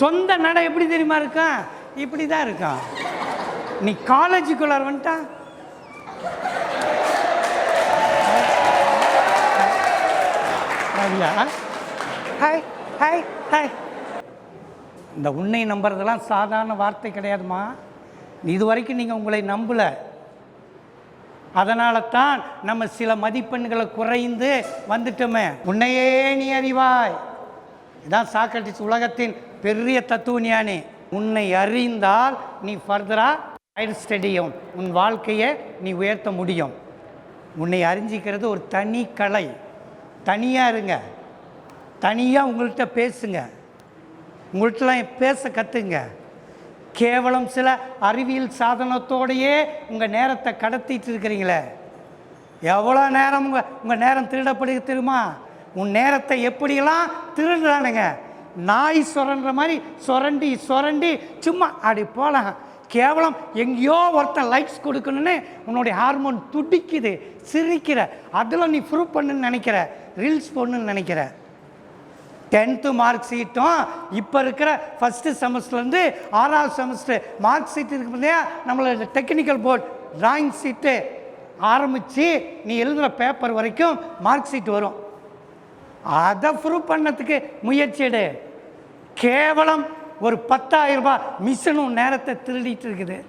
சொந்த நடை எப்படி தெரியுமா இருக்கா? இப்படி தான் இருக்கும் நீ காலேஜுக்குள்ளார் வந்துட்டா? ஐயா ஹாய் ஹாய் ஹாய் இந்த உன்னை நம்புறதெல்லாம் சாதாரண வார்த்தை கிடையாதுமா. இது வரைக்கும் நீங்கள் உங்களை நம்பலை. அதனால தான் நம்ம சில மதிப்பெண்களை குறைந்து வந்துட்டோமே. உன்னையே நீ அறிவாய். இதான் சாக்ரட்டிஸ் உலகத்தின் பெரிய தத்துவ ஞானி உன்னை அறிந்தால் நீ ஃபர்தராக ஹையர் ஸ்டடியும் உன் வாழ்க்கையை நீ உயர்த்த முடியும். உன்னை அறிஞ்சிக்கிறது ஒரு தனி கலை. தனியாக இருங்க. தனியாக உங்கள்கிட்ட பேசுங்க. உங்கள்கிட்டலாம் பேச கற்றுங்க கேவலம் சில அறிவியல் சாதனத்தோடையே உங்கள் நேரத்தை கடத்திட்டு இருக்கிறீங்களே. எவ்வளோ நேரம் உங்கள் உங்கள் நேரம் திருடப்படுகிறது தெரியுமா? உன் நேரத்தை எப்படியெல்லாம் திருடுறானுங்க? நாய் சுரண்டுற மாதிரி சுரண்டி சுரண்டி சும்மா அப்படி போகலாம் கேவலம் எங்கேயோ ஒருத்தன் லைக்ஸ் கொடுக்கணுன்னு உன்னுடைய ஹார்மோன் துடிக்குது சிரிக்கிற. அதில் நீ ப்ரூவ் பண்ணுன்னு நினைக்கிற ரீல்ஸ் போடணுன்னு நினைக்கிற. டென்த்து மார்க் ஷீட்டும் இப்போ இருக்கிற ஃபஸ்ட்டு செமஸ்டர்லேருந்து ஆறாவது செமஸ்டர் மார்க் ஷீட் இருக்கு இல்லையா நம்மளோட டெக்னிக்கல் போர்ட் ட்ராயிங் ஷீட்டு ஆரம்பித்து நீ எழுதுகிற பேப்பர் வரைக்கும் மார்க் ஷீட் வரும். அதை ப்ரூவ் பண்ணத்துக்கு முயற்சி எடு. கேவலம் ஒரு பத்தாயிரம் ரூபாய் மிஷினும் நேரத்தை திருடிட்டு இருக்குது.